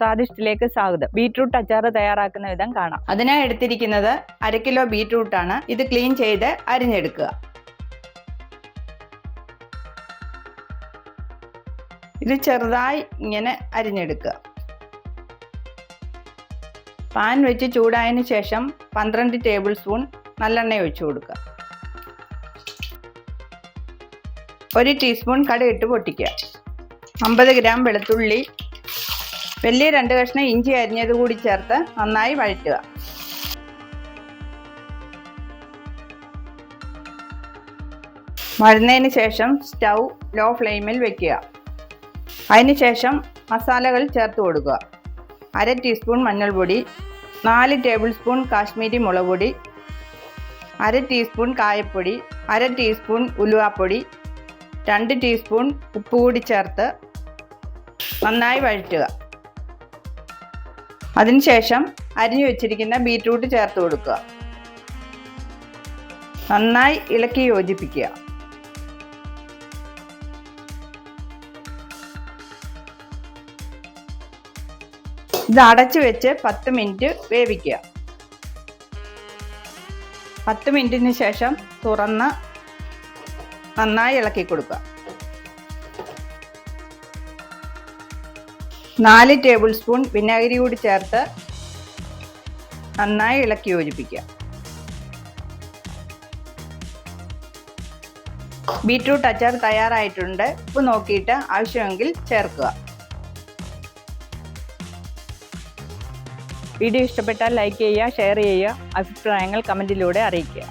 സ്വാദിഷ്ടത്തിലേക്ക് സ്വാഗതം. ബീട്രൂട്ട് അച്ചാർ തയ്യാറാക്കുന്ന വിധം കാണാം. അതിനായി എടുത്തിരിക്കുന്നത് അര കിലോ ബീട്രൂട്ടാണ്. ഇത് ക്ലീൻ ചെയ്ത് അരിഞ്ഞെടുക്കുക. ഇത് ചെറുതായി ഇങ്ങനെ അരിഞ്ഞെടുക്കുക. പാൻ വെച്ച് ചൂടായതിന് ശേഷം പന്ത്രണ്ട് ടേബിൾ സ്പൂൺ നല്ലെണ്ണ ഒഴിച്ചു കൊടുക്കുക. ഒരു ടീസ്പൂൺ കടുകിട്ട് പൊട്ടിക്കുക. അമ്പത് ഗ്രാം വെളുത്തുള്ളി വലിയ രണ്ട് കഷ്ണം ഇഞ്ചി അരിഞ്ഞത് കൂടി ചേർത്ത് നന്നായി വഴറ്റുക. വഴുന്നതിന് ശേഷം സ്റ്റൗ ലോ ഫ്ലെയിമിൽ വെക്കുക. അതിന് ശേഷം മസാലകൾ ചേർത്ത് കൊടുക്കുക. അര ടീസ്പൂൺ മഞ്ഞൾപ്പൊടി നാല് ടേബിൾ സ്പൂൺ കാശ്മീരി മുളക് പൊടി അര ടീസ്പൂൺ കായപ്പൊടി അര ടീസ്പൂൺ ഉലുവാപ്പൊടി രണ്ട് ടീസ്പൂൺ ഉപ്പ് കൂടി ചേർത്ത് നന്നായി വഴറ്റുക. അതിനുശേഷം അരിഞ്ഞു വെച്ചിരിക്കുന്ന ബീറ്റ്റൂട്ട് ചേർത്ത് കൊടുക്കുക. നന്നായി ഇളക്കി യോജിപ്പിക്കുക. ഇത് അടച്ചു വെച്ച് പത്ത് മിനിറ്റ് വേവിക്കുക. പത്ത് മിനിറ്റിന് ശേഷം തുറന്ന് നന്നായി ഇളക്കി കൊടുക്കുക. നാല് ടേബിൾ സ്പൂൺ വിനാഗിരി കൂടി ചേർത്ത് നന്നായി ഇളക്കി യോജിപ്പിക്കുക. ബീറ്റ്റൂട്ട് അച്ചാർ തയ്യാറായിട്ടുണ്ട്. ഉപ്പ് നോക്കിയിട്ട് ആവശ്യമെങ്കിൽ ചേർക്കുക. വീഡിയോ ഇഷ്ടപ്പെട്ടാൽ ലൈക്ക് ചെയ്യുക ഷെയർ ചെയ്യുക അഭിപ്രായങ്ങൾ കമന്റിലൂടെ അറിയിക്കുക.